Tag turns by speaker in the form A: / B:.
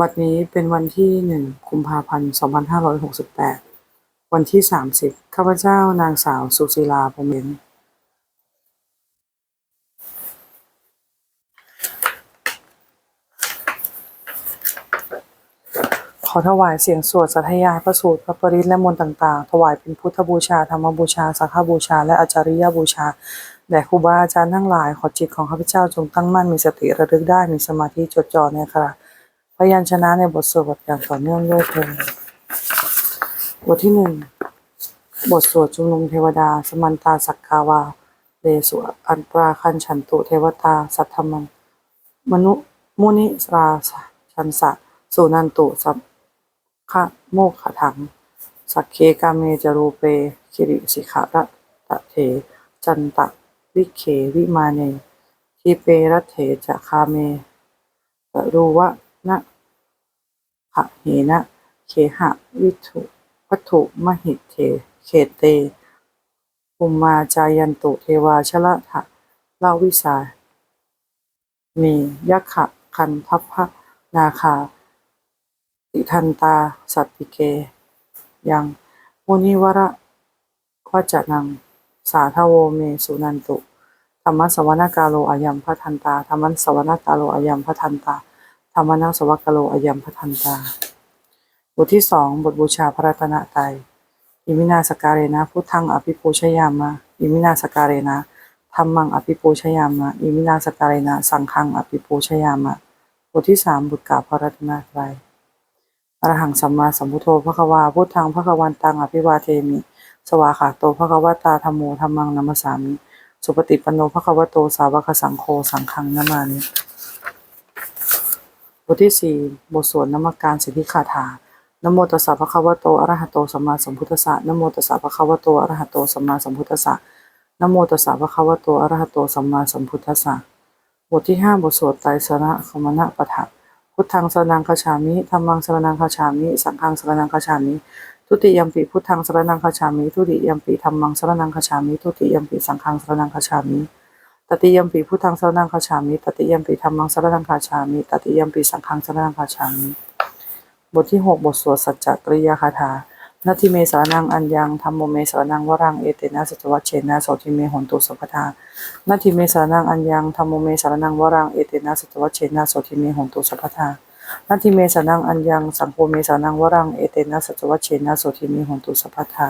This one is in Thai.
A: บัดนี้เป็นวันที่หนึ่งกุมภาพันธ์สองพันห้าร้อยหกสิบแปดวันที่สามสิบข้าพเจ้านางสาวสุศิลาพรหมเย็นขอถวายเสียงสวดสัทยายพระสูตรพระปริตและมนต์ต่างๆ ถวายเป็นพุทธบูชา ธรรมบูชา สังฆบูชา และอาจาริยบูชา แด่ครูบาอาจารย์ทั้งหลาย ขอจิตของข้าพเจ้าจงตั้งมั่นมีสติระลึกได้มีสมาธิจดจ่อในขณะ พยัญชนะในบทสวดอย่างต่อเนื่องด้วยเถิดบทที่หนึ่งบทสวดชุมนุมเทวดา สมันตาสักกาวาเลสุอันปราคันฉันตุเทวตา สัทธมังมนุมุนิราชันสะสุนันตุสัพขะโมกขถัง สักเคกาเมจรูเปคิริสิขะระตะเถ จันตะวิเขวิมาเนทีเปรัตเถจะคาเมตรูวะนะ เหนะเคหะวิถุวัตถุมหิเทเขเตภูมมาจายันตุเทวาชละทะลาวิสามียักขะคันทัพพะนาคาติทันตาสัตติเก ยังมุนิวระวจนัง สาทโวเมสุนันตุธรรมสวนากาโลอายัมพัทันตาธรรมสวนากาโลอายัมพัทันตา รรมนังสวกาโลอยัมพัทันตา บทที่สองบทบูชาพระรัตนตรัยอิมินาสการเรนะพุทธังอภิปูชยามะอิมินาสการเรนะธรรมังอภิปูชยามะอิมินาสการเรนะสังฆังอภิปูชยามะบทที่สามบทกล่าวพระรัตนตรัยอรหังสัมมาสัมพุทโธพระควาพุทธังพระควันตังอภิวาเทมิ สวาขาโตภะควตาธรรมโมธรรมังนัมสามิ สุปฏิปันโนภะควโตสาวกสังโฆสังฆังนามานิ ทที่สี่บทสวดนมักการสิทธิคาถานโมตัสสะภะคะวะโตอะระหะโตสัมมาสัมพุทธัสสะนโมตัสสะภะคะวะโตอะระหะโตสัมมาสัมพุทธัสสะนโมตัสสะภะคะวะโตอะระหะโตสัมมาสัมพุทธัสสะบทที่ห้าบทสวดไตรสรณคมณะปะทะพุทธังสรนังคาฉามิธัมมังสรนังคาฉามิ สังฆังสรนังคาฉามิ ทุติยมปีพุทธังสรนังคาฉามิ ทุติยมปีธรรมังสรนังคาฉามิ ทุติยมปีสังฆังสรนังคาฉามิ ตติยมปีพุทธังสรนังคาฉามิตติยมปีธรรมังสรนังคาฉามิตติยมปีสังฆังสรนังคาฉามิบทที่หกบทสวดสัจจกริยคาถานาทิเมสรนังอัญญังธรรมโมเมสรนังวรังเอเตนะสัจวัชเชนะโสทิเมหนตุสัพพทานาทิเมสรนังอัญญังธรรมโมเมสรนังวรังเอเตนะสัจวัชเชนะโสทิเมหนตุสัพพทานาทิเมสานังอัญญังสังโฆเมสานังวรังเอเตนะสัจวัชเชนะโสทิเมหนตุสัพพทา